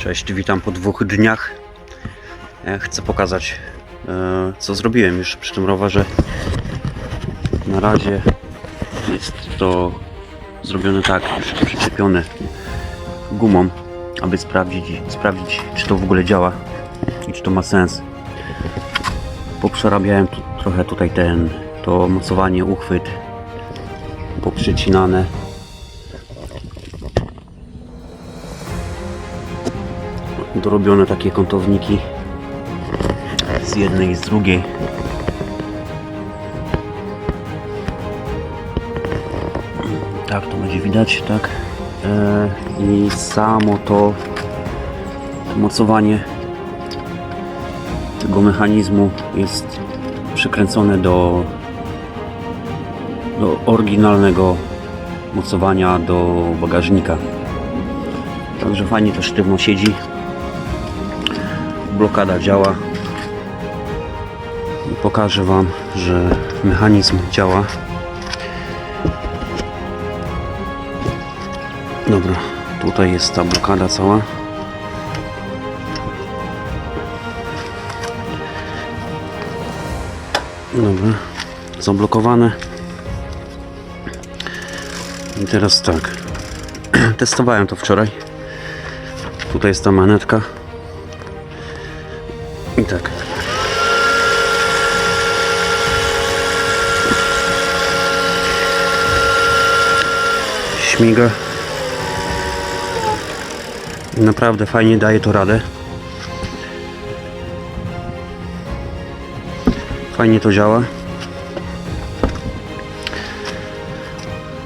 Cześć, witam po dwóch dniach. E, Chcę pokazać, e, co zrobiłem już przy tym rowerze. Na razie jest to zrobione tak, już przyczepione gumą, aby sprawdzić, sprawdzić, czy to w ogóle działa i czy to ma sens. Poprzerabiałem trochę tutaj ten, to mocowanie, uchwyt, poprzecinane. Dorobione takie kątowniki z jednej i z drugiej. Tak, to będzie widać, tak. E, I samo to mocowanie tego mechanizmu jest przykręcone do, do oryginalnego mocowania do bagażnika. Także fajnie to sztywno siedzi blokada działa i pokażę Wam, że mechanizm działa. Dobra, tutaj jest ta blokada cała. Dobra, zablokowane. I teraz tak. Testowałem to wczoraj. Tutaj jest ta manetka. I tak. Śmiga. Naprawdę fajnie daje to radę. Fajnie to działa.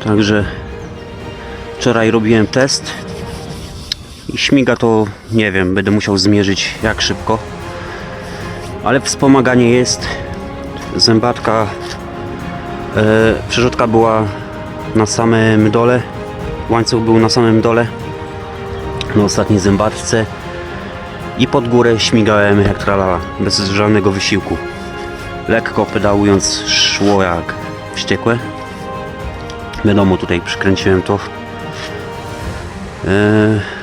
Także wczoraj robiłem test i śmiga to nie wiem, będę musiał zmierzyć jak szybko ale wspomaganie jest. Zębatka, e, przerzutka była na samym dole, łańcuch był na samym dole, na ostatniej zębatce i pod górę śmigałem jak tralala, bez żadnego wysiłku. Lekko pedałując szło jak wściekłe. Wiadomo, tutaj przykręciłem to e,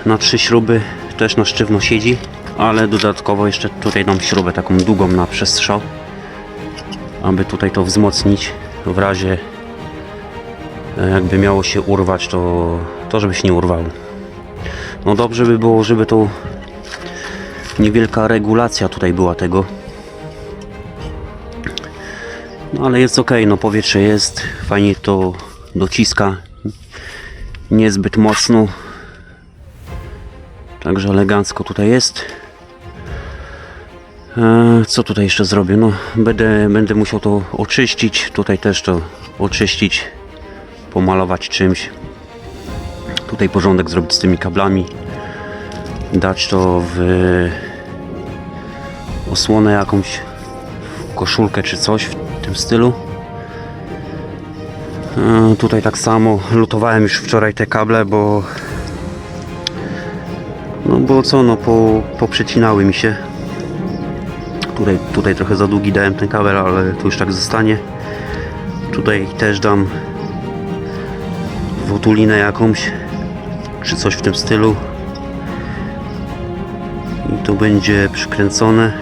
na trzy śruby, też na sztywno siedzi ale dodatkowo jeszcze tutaj dam śrubę taką długą na przestrzał aby tutaj to wzmocnić. W razie e, jakby miało się urwać to, to żeby się nie urwało. No dobrze by było żeby to niewielka regulacja tutaj była tego. No ale jest ok, no powietrze jest fajnie to dociska niezbyt mocno. Także elegancko tutaj jest. E, Co tutaj jeszcze zrobię? No, będę, będę musiał to oczyścić. Tutaj też to oczyścić, pomalować czymś. Tutaj porządek zrobić z tymi kablami. Dać to w osłonę jakąś, w koszulkę czy coś w tym stylu. E, Tutaj tak samo lutowałem już wczoraj te kable, bo no bo co, no po, poprzecinały mi się. Tutaj, tutaj trochę za długi dałem ten kabel, ale tu już tak zostanie. Tutaj też dam wotulinę jakąś, czy coś w tym stylu. I to będzie przykręcone.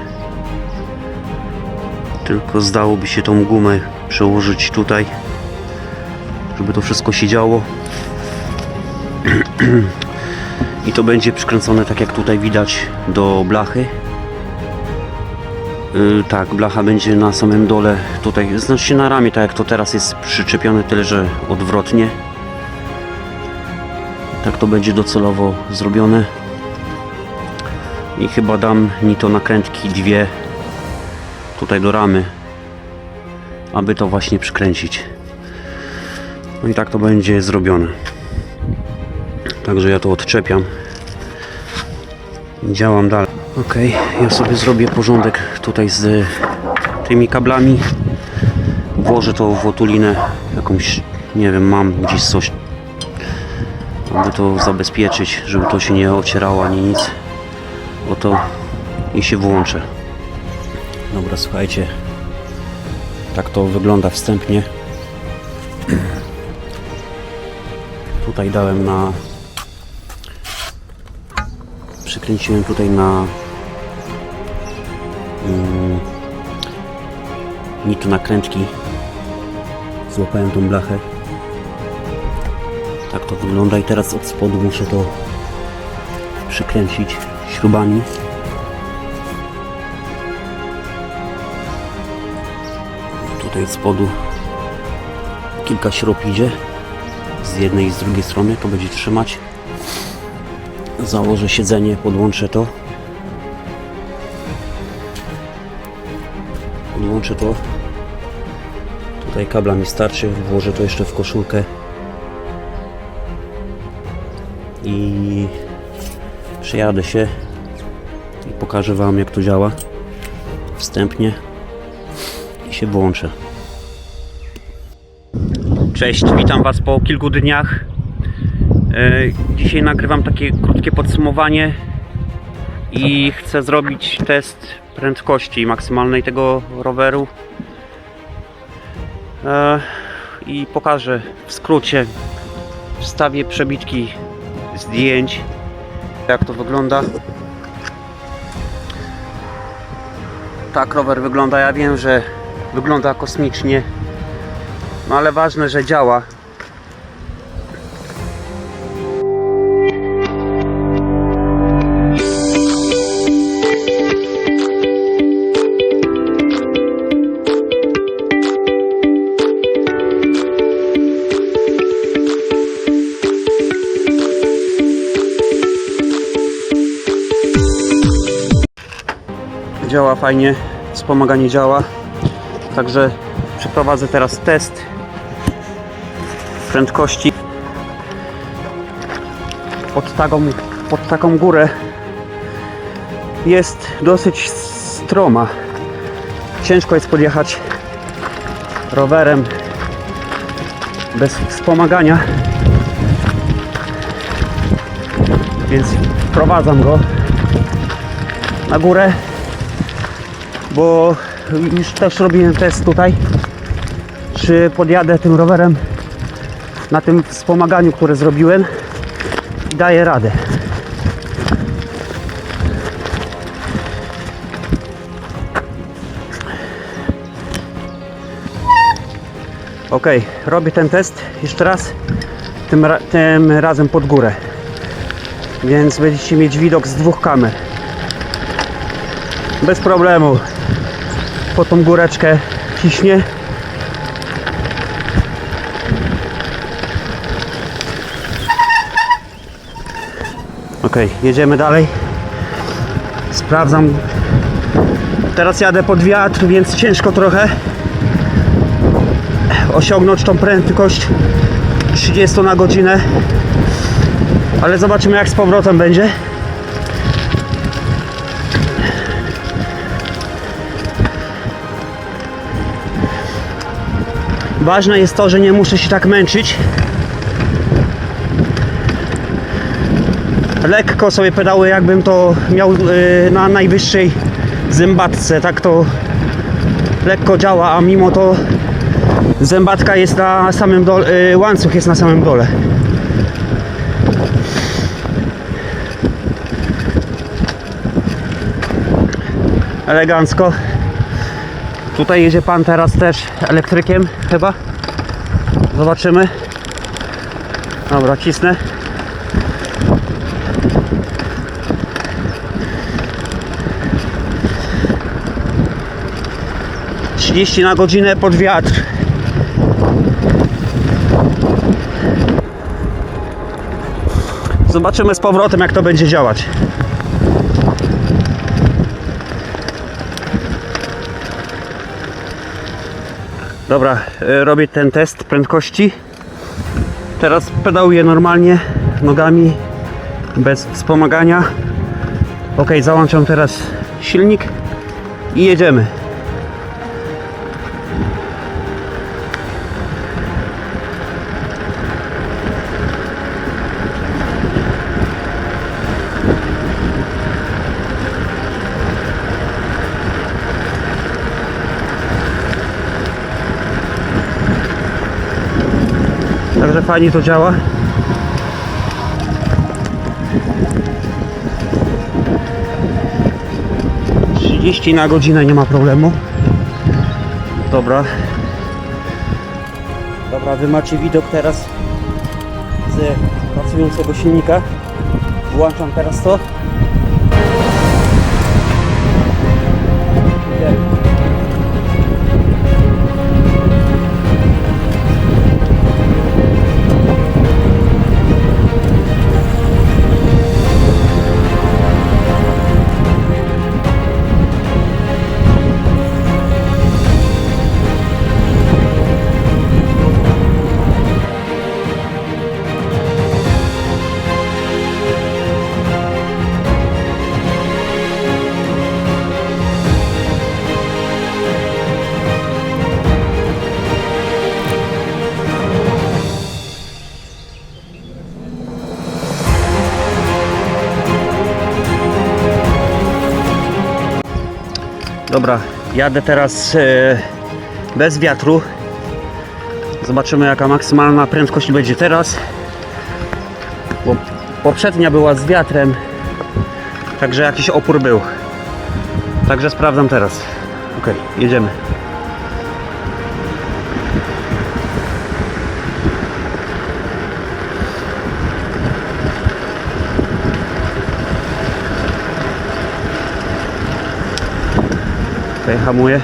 Tylko zdałoby się tą gumę przełożyć tutaj, żeby to wszystko się działo. i to będzie przykręcone tak jak tutaj widać do blachy yy, tak blacha będzie na samym dole tutaj znaczy na ramię tak jak to teraz jest przyczepione tyle że odwrotnie tak to będzie docelowo zrobione i chyba dam ni to nakrętki dwie tutaj do ramy aby to właśnie przykręcić no i tak to będzie zrobione Także ja to odczepiam. Działam dalej. Ok, ja sobie zrobię porządek tutaj z tymi kablami. Włożę to w otulinę jakąś, nie wiem, mam gdzieś coś, aby to zabezpieczyć, żeby to się nie ocierało ani nic. Oto i się włączę. Dobra, słuchajcie. Tak to wygląda wstępnie. Tutaj dałem na przykręciłem tutaj na nitu nakrętki. Złapałem tą blachę. Tak to wygląda i teraz od spodu muszę to przykręcić śrubami. Tutaj od spodu kilka śrub idzie z jednej i z drugiej strony to będzie trzymać założę siedzenie, podłączę to podłączę to tutaj kabla mi starczy włożę to jeszcze w koszulkę i przejadę się i pokażę Wam jak to działa wstępnie i się włączę Cześć, witam Was po kilku dniach. E, Dzisiaj nagrywam takie krótkie podsumowanie i chcę zrobić test prędkości maksymalnej tego roweru. E, I pokażę w skrócie, wstawię przebitki zdjęć, jak to wygląda. Tak rower wygląda, ja wiem, że wygląda kosmicznie, no ale ważne, że działa. Działa fajnie, wspomaganie działa. Także przeprowadzę teraz test prędkości pod taką, pod taką górę. Jest dosyć stroma. Ciężko jest podjechać rowerem bez wspomagania. Więc wprowadzam go na górę bo już też robiłem test tutaj czy podjadę tym rowerem na tym wspomaganiu, które zrobiłem i daję radę. Ok, robię ten test jeszcze raz, tym, ra- tym razem pod górę. Więc będziecie mieć widok z dwóch kamer. Bez problemu. Po tą góreczkę ciśnie. Ok, jedziemy dalej. Sprawdzam. Teraz jadę pod wiatr, więc ciężko trochę osiągnąć tą prędkość 30 na godzinę. Ale zobaczymy jak z powrotem będzie. Ważne jest to, że nie muszę się tak męczyć. lekko sobie pedały jakbym to miał y, na najwyższej zębatce. Tak to lekko działa a mimo to zębatka jest na samym dole y, łańcuch jest na samym dole. Elegancko tutaj jedzie pan teraz też elektrykiem chyba zobaczymy dobra cisnę 30 na godzinę pod wiatr. Zobaczymy z powrotem jak to będzie działać. Dobra, e, robię ten test prędkości. Teraz pedałuję normalnie nogami bez wspomagania. Ok, załączam teraz silnik i jedziemy. że fajnie to działa. Trzydzieści na godzinę nie ma problemu. Dobra. Dobra, wy macie widok teraz z pracującego silnika. Włączam teraz to. Dobra, jadę teraz e, bez wiatru. Zobaczymy jaka maksymalna prędkość będzie teraz. Bo poprzednia była z wiatrem, także jakiś opór był. Także sprawdzam teraz. Ok, jedziemy. Okej, hamuję.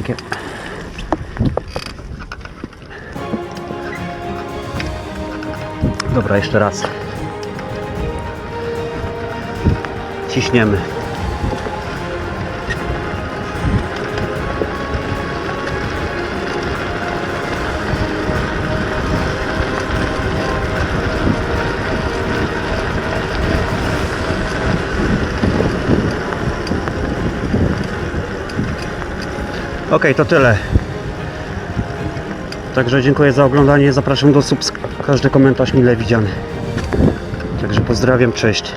Okej. Dobra, jeszcze raz. Ciśniemy. Ok, to tyle. Także dziękuję za oglądanie. Zapraszam do subskrypcji. Każdy komentarz mile widziany. Także pozdrawiam, cześć.